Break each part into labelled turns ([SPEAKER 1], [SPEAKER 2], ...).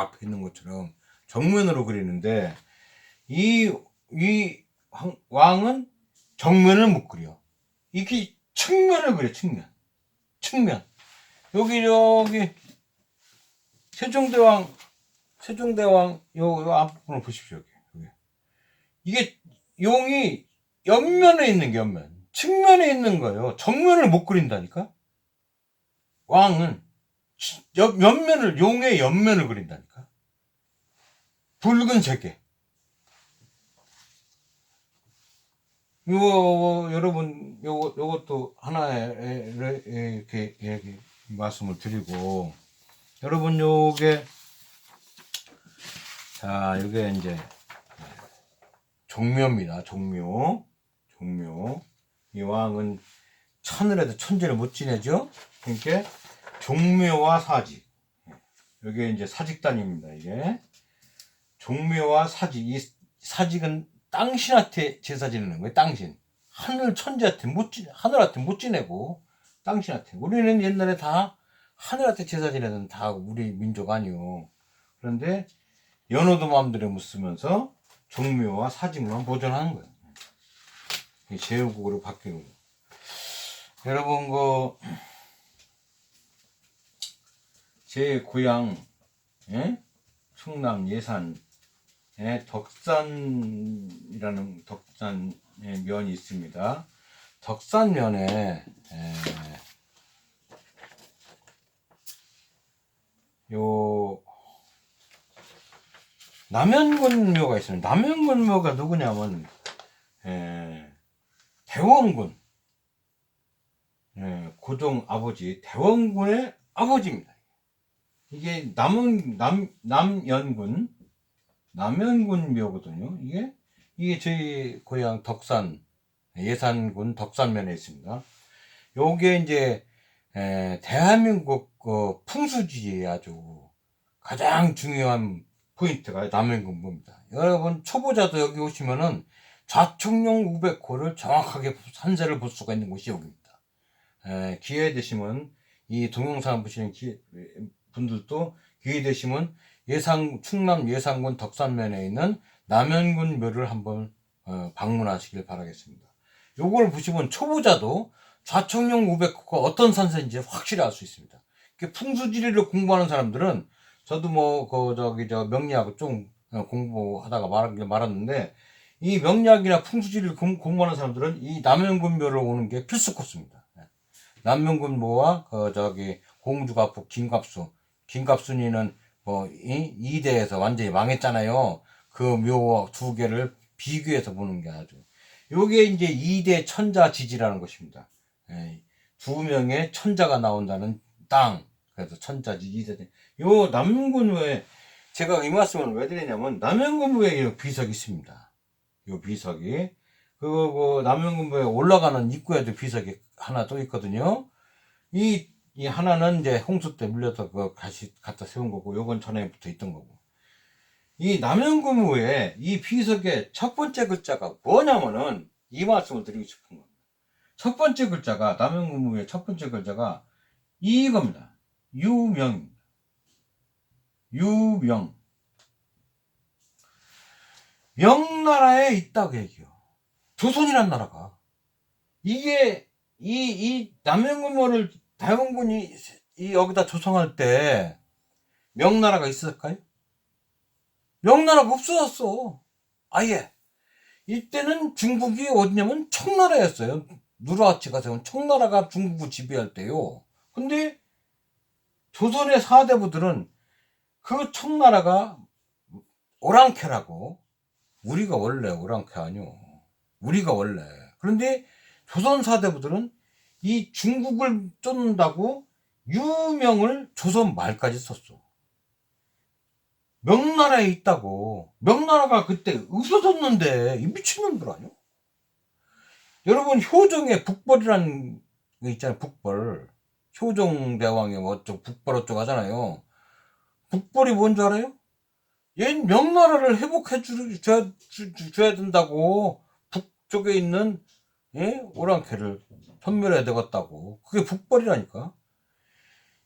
[SPEAKER 1] 앞에 있는 것처럼 정면으로 그리는데 이, 이 황- 왕은 정면을 못 그려. 이게 측면을 그려, 측면. 측면. 여기, 여기, 세종대왕, 세종대왕, 요, 요 앞부분을 보십시오, 여기. 이게 용이 옆면에 있는 게 옆면. 측면에 있는 거예요. 정면을 못 그린다니까? 왕은 치- 옆, 옆면을, 용의 옆면을 그린다니까? 붉은색에. 이거, 여러분, 요거, 요것도 하나의, 이렇게, 이렇게 말씀을 드리고, 여러분, 요게, 자, 요게 이제, 종묘입니다. 종묘. 종묘. 이 왕은 천을해도 천재를 못 지내죠? 그러니까 종묘와 사직. 여기 이제 사직단입니다. 이게 종묘와 사직. 이 사직은 땅신한테 제사 지내는 거예요. 땅신. 하늘 천재한테 못 지, 하늘한테 못 지내고 땅신한테. 우리는 옛날에 다 하늘한테 제사 지내던 다 우리 민족 아니요. 그런데 연호도 마음대로 못 쓰면서 종묘와 사직만 보존하는 거예요. 이 제후국으로 바뀌는 거. 여러분 그제 고향 예? 충남 예산에 덕산이라는 덕산의 면이 있습니다. 덕산면에 에, 요 남현군묘가 있습니다. 남현군묘가 누구냐면 에, 대원군 예, 고종 아버지 대원군의 아버지입니다. 이게 남은 남 남연군 남연군 묘거든요. 이게 이게 저희 고향 덕산 예산군 덕산면에 있습니다. 요게 이제 에, 대한민국 그 풍수지에 아주 가장 중요한 포인트가 남연군 묘입니다. 여러분 초보자도 여기 오시면은 좌측용 우백호를 정확하게 산세를 볼 수가 있는 곳이 여기입니다. 에, 기회 되시면 이 동영상 보시는 기- 분들도 기회 되시면 예상 충남 예산군 덕산면에 있는 남현군 묘를 한번 어, 방문하시길 바라겠습니다. 요걸 보시면 초보자도 좌측용 우백호가 어떤 산세인지 확실히 알 수 있습니다. 풍수지리를 공부하는 사람들은 저도 뭐 그 저기 저 명리학을 좀 어, 공부하다가 말, 말았는데 이 명리학이나 풍수지리를 공, 공부하는 사람들은 이 남현군묘를 오는 게 필수 코스입니다. 예. 남현군묘와 그 저기 공주갑국 김갑수, 김갑순이는 뭐 이, 이대에서 완전히 망했잖아요. 그묘두 개를 비교해서 보는 게 아주 요게 이제 이대 천자 지지라는 것입니다. 예. 두 명의 천자가 나온다는 땅. 그래서 천자지 이대. 요 남현군묘에 제가 이 말씀을 왜 드리냐면 남현군묘에 비석이 있습니다. 요 비석이 그, 그 남영군부에 올라가는 입구에도 비석이 하나 또 있거든요. 이, 이 하나는 이제 홍수 때 물려서 그 다시 갖다 세운 거고, 요건 전에부터 있던 거고. 이 남영군부에 이 비석의 첫 번째 글자가 뭐냐면은 이 말씀을 드리고 싶은 겁니다. 첫 번째 글자가 남영군부의 첫 번째 글자가 이겁니다. 유명입니다. 유명. 명나라에 있다고 얘기해요. 조선이란 나라가. 이게, 이, 이 남영군모를 대원군이 이 여기다 조성할 때 명나라가 있었을까요? 명나라가 없어졌어. 아예. 이때는 중국이 어디냐면 청나라였어요. 누르하치가 세운 청나라가 중국을 지배할 때요. 근데 조선의 사대부들은 그 청나라가 오랑캐라고 우리가 원래 오랑캐 아니오. 우리가 원래. 그런데 조선 사대부들은 이 중국을 쫓는다고 유명을 조선 말까지 썼어. 명나라에 있다고. 명나라가 그때 없어졌는데 이 미친놈들 아니오? 여러분 효정의 북벌이라는 거 있잖아요. 북벌. 효종 대왕의 뭐 어쩌고 북벌 어쩌고 하잖아요. 북벌이 뭔 줄 알아요? 얘 명나라를 회복해 줘야 된다고 북쪽에 있는 예? 오랑캐를 현멸해야 되겠다고. 그게 북벌이라니까.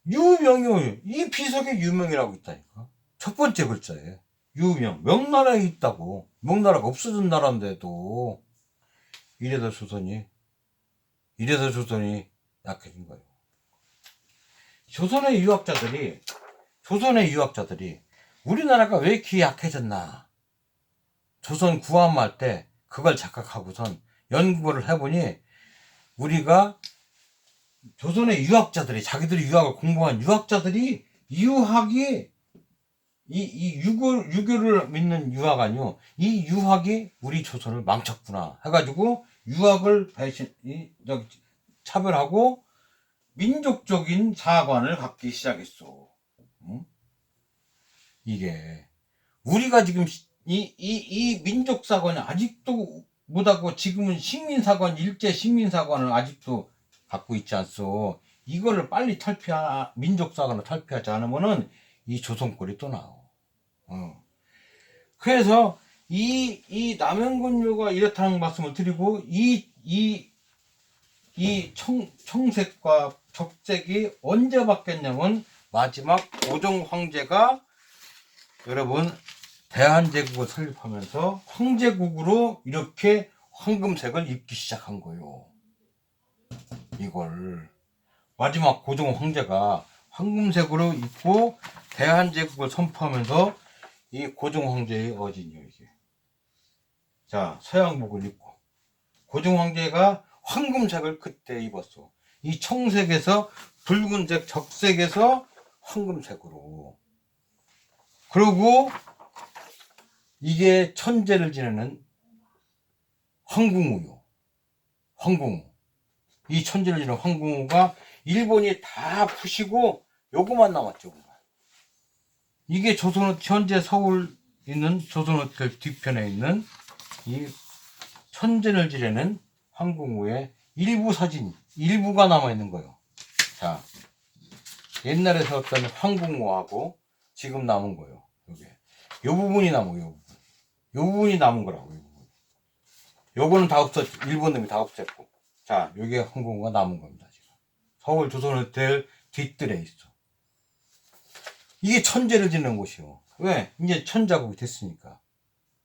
[SPEAKER 1] 유명이 이 비석에 유명이라고 있다니까. 첫 번째 글자에 유명 명나라에 있다고. 명나라가 없어진 나라인데도. 이래서 조선이 이래서 조선이 약해진 거예요. 조선의 유학자들이 조선의 유학자들이 우리나라가 왜 이렇게 약해졌나? 조선 구함할 때 그걸 착각하고선 연구를 해보니 우리가 조선의 유학자들이 자기들이 유학을 공부한 유학자들이 유학이 이, 이 유교, 유교를 믿는 유학 아니요. 이 유학이 우리 조선을 망쳤구나. 해가지고 유학을 배신, 이, 차별하고 민족적인 사관을 갖기 시작했어. 응? 이게, 우리가 지금 시- 이, 이, 이 민족 사관이 아직도 못하고 지금은 식민사관, 일제 식민사관을 아직도 갖고 있지 않소. 이거를 빨리 탈피하, 민족사관을 탈피하지 않으면은 이 조선꼴이 또 나와. 어. 그래서 이, 이 남영군요가 이렇다는 말씀을 드리고, 이, 이, 이 청, 청색과 적색이 언제 바뀌었냐면, 마지막 오종 황제가 여러분, 대한제국을 설립하면서 황제국으로 이렇게 황금색을 입기 시작한 거예요. 이걸. 마지막 고종 황제가 황금색으로 입고 대한제국을 선포하면서 이 고종 황제의 어진이요 이게. 자 서양복을 입고 고종 황제가 황금색을 그때 입었어. 이 청색에서 붉은색 적색에서 황금색으로. 그리고 이게 천재를 지내는 황궁우요. 황궁우. 이 천재를 지내는 황궁우가 일본이 다 부시고 요거만 남았죠. 그만. 이게 조선 현재 서울 있는 조선호텔 뒤편에 있는 이 천재를 지내는 황궁우의 일부 사진 일부가 남아 있는 거예요. 자 옛날에 세웠던 황궁우하고 지금 남은 거예요. 요게 요 부분이 남은 요 부분. 요 부분이 남은 거라고. 요거는 다 없었죠. 일본 놈이 다 없앴고. 자 요게 황궁우가 남은 겁니다. 지금 서울 조선호텔 뒷뜰에 있어. 이게 천재를 지는 곳이요. 왜? 이제 천자국이 됐으니까.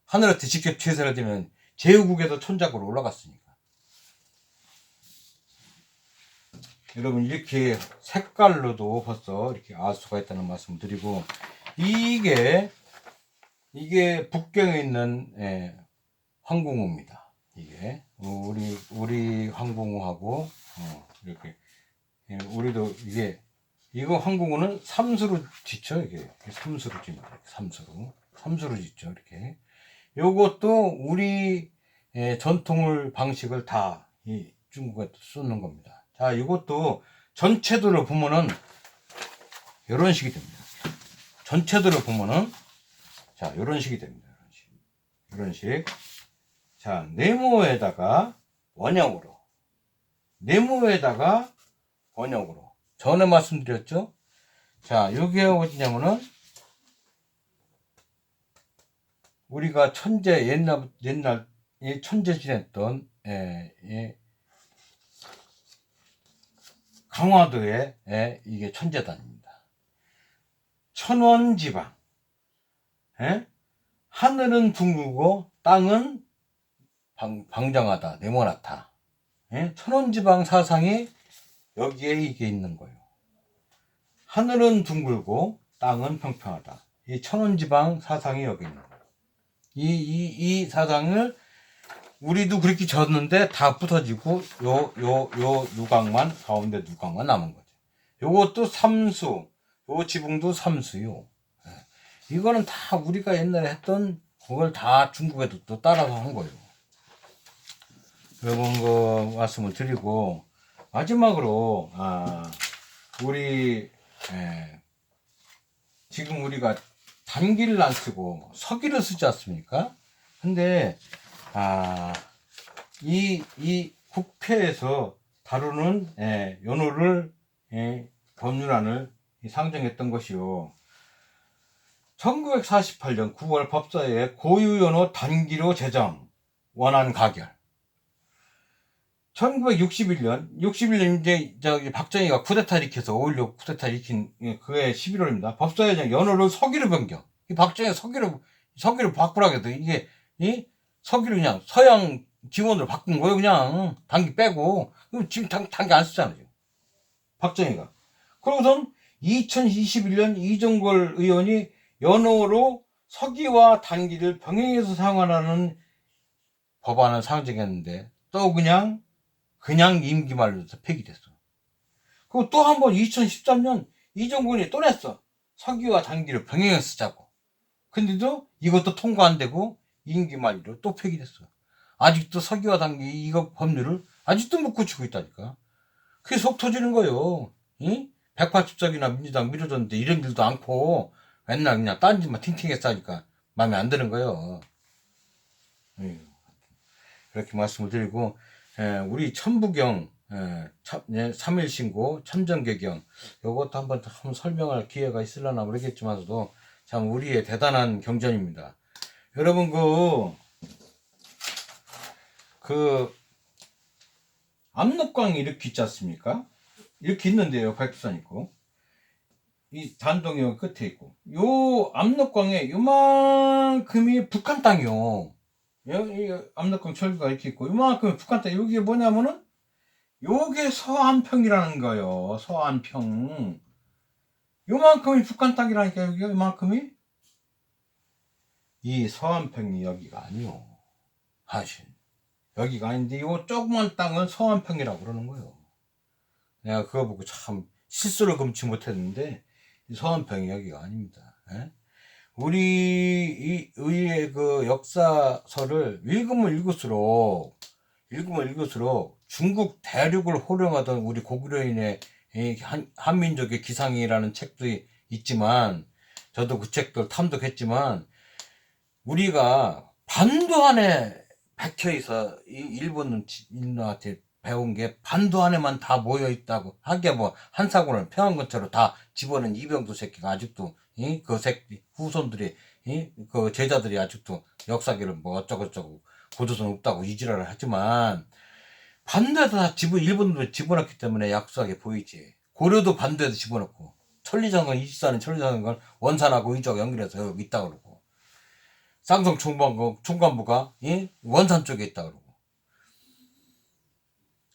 [SPEAKER 1] 하늘한테 직접 제사를 지는 제후국에도 천자국으로 올라갔으니까. 여러분 이렇게 색깔로도 벌써 이렇게 알 수가 있다는 말씀 드리고 이게 이게 북경에 있는 예, 황궁우입니다. 이게. 우리 우리 황궁우하고 어, 이렇게. 예, 우리도 이게 이거 황궁우는 삼수로 짓죠 이게. 삼수로 짓니다 삼수로. 삼수로 짓죠 이렇게. 요것도 우리 예, 전통을 방식을 다 이 중국에 쓰는 겁니다. 자 이것도 전체들을 보면은 이런 식이 됩니다. 전체들을 보면은 자 이런 식이 됩니다. 이런 식. 이런 식 자 네모에다가 원형으로. 네모에다가 원형으로. 전에 말씀드렸죠? 자, 여기에 어디냐면은, 우리가 천재, 옛날, 옛날, 이 천재 지냈던, 예, 예, 강화도의, 예, 이게 천재단입니다. 천원지방, 예? 하늘은 둥글고, 땅은 방, 방장하다, 네모나다. 예? 천원지방 사상이 여기에 이게 있는 거예요. 하늘은 둥글고 땅은 평평하다. 이 천원지방 사상이 여기 있는 거예요. 이, 이, 이 사상을 우리도 그렇게 졌는데 다 부서지고 요, 요, 요 누각만, 가운데 누각만 남은 거죠. 요것도 삼수, 요 지붕도 삼수요. 예. 이거는 다 우리가 옛날에 했던 그걸 다 중국에도 또 따라서 한 거예요. 이런 거 말씀을 드리고, 마지막으로 아, 우리 에, 지금 우리가 단기를 안 쓰고 서기를 쓰지 않습니까? 근데 아, 이, 이 국회에서 다루는 에, 연호를 에, 법률안을 상정했던 것이요. 1948년 9월 법사위에 고유연호 단기로 제정 원안 가결 1961년, 61년 이제 저기 박정희가 쿠데타 일으켜서 5.16 쿠데타 일으킨 예, 그해 11월입니다. 법사위원장 연호를 서기로 변경. 이 박정희가 서기로 서기로 바꾸라고 해도 이게 이 서기로 그냥 서양 지원으로 바꾼 거예요. 그냥 단기 빼고 그럼 지금 단, 단기 안 쓰잖아요. 박정희가. 그러고선 2021년 이종걸 의원이 연호로 서기와 단기를 병행해서 사용하라는 법안을 상정했는데 또 그냥 그냥 임기 만료돼서 폐기됐어. 그리고 또 한 번 2013년 이종근이 또 냈어. 서기와 단기를 병행해서 쓰자고. 근데도 이것도 통과 안 되고 임기 만료로 또 폐기됐어. 아직도 서기와 단기 이거 법률을 아직도 못 고치고 있다니까. 그게 속 터지는 거요. 응? 180석이나 민주당 밀어줬는데 이런 일도 않고 맨날 그냥 딴 짓만 팅팅해서 하니까 마음에 안 드는 거예요. 그렇게 말씀을 드리고 에, 우리 천부경 에, 참, 예, 3일 신고 천정개경 요것도 한번 설명할 기회가 있으려나 모르겠지만서도 참 우리의 대단한 경전입니다. 여러분 그, 그 압록강 이렇게 있지 않습니까? 이렇게 있는데요. 백두산 있고 이 단동이 여기 끝에 있고 요 압록강에 요만큼이 북한 땅이요. 여기 압록강 철교가 이렇게 있고 요만큼 북한 땅 여기에 뭐냐면은 요게 서안평이라는 거예요. 서안평. 요만큼이 북한 땅이라니까 여기 요만큼이 이 서안평이 여기가 아니요. 사실 여기가 아닌데 요 조그만 땅은 서안평이라고 그러는 거예요. 내가 그거 보고 참 실수를 금치 못했는데 이 서안평이 여기가 아닙니다. 예? 우리 이 의의 그 역사서를 읽으면 읽을수록 읽으면 읽을수록 중국 대륙을 호령하던 우리 고구려인의 이 한, 한민족의 기상이라는 책도 있지만 저도 그 책들 탐독했지만 우리가 반도 안에 박혀 있어 이 일본 인한테 배운 게 반도 안에만 다 모여 있다고. 하게 뭐 한 사고는 평안 근처로 다 집어넣은 이병도 새끼가 아직도 이 그 새끼 후손들이 이 그 제자들이 아직도 역사기를 뭐 어쩌고저쩌고 고조선 없다고 이지랄을 하지만 반도에도 다 집어 일본도 집어넣기 때문에 약속하게 보이지. 고려도 반도에도 집어넣고 천리장은 이집사는 천리장은 원산하고 의주하고 연결해서 여기 있다 그러고. 쌍성 총관부, 총관부가 이 원산 쪽에 있다 그러고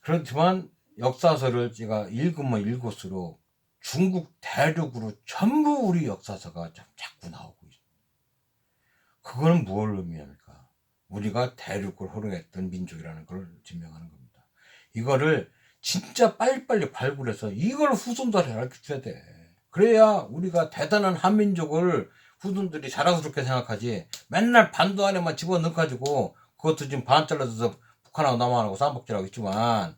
[SPEAKER 1] 그렇지만 역사서를 제가 읽으면 읽을수록 중국 대륙으로 전부 우리 역사서가 자- 자꾸 나오고 있어요. 그거는 뭘 의미합니까? 우리가 대륙을 호령했던 민족이라는 걸 증명하는 겁니다. 이거를 진짜 빨리빨리 발굴해서 이걸 후손들에 가르쳐줘야 돼. 그래야 우리가 대단한 한민족을 후손들이 자랑스럽게 생각하지. 맨날 반도 안에만 집어넣어가지고 그것도 지금 반 잘라서 북한하고 남한하고 쌈박질하고 있지만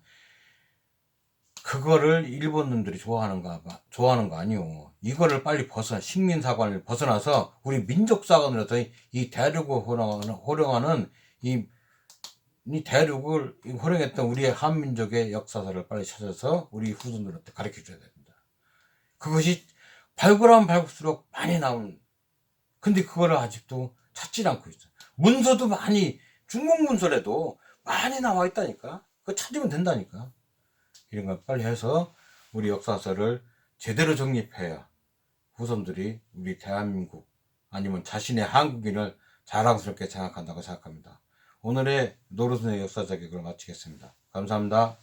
[SPEAKER 1] 그거를 일본 놈들이 좋아하는가 봐. 좋아하는 거 아니오. 이거를 빨리 벗어 식민 사관을 벗어나서 우리 민족 사관으로서 이- 이 대륙을 호령하는, 호령하는 이, 이 대륙을 호령했던 우리의 한민족의 역사서를 빨리 찾아서 우리 후손들한테 가르쳐 줘야 됩니다. 그것이 발굴하면 발굴수록 많이 나온 근데 그거를 아직도 찾질 않고 있어. 문서도 많이 중국 문서라도 많이 나와 있다니까. 그거 찾으면 된다니까. 이런 걸 빨리 해서 우리 역사서를 제대로 정립해야 후손들이 우리 대한민국 아니면 자신의 한국인을 자랑스럽게 생각한다고 생각합니다. 오늘의 노르슨의 역사 자격을 마치겠습니다. 감사합니다.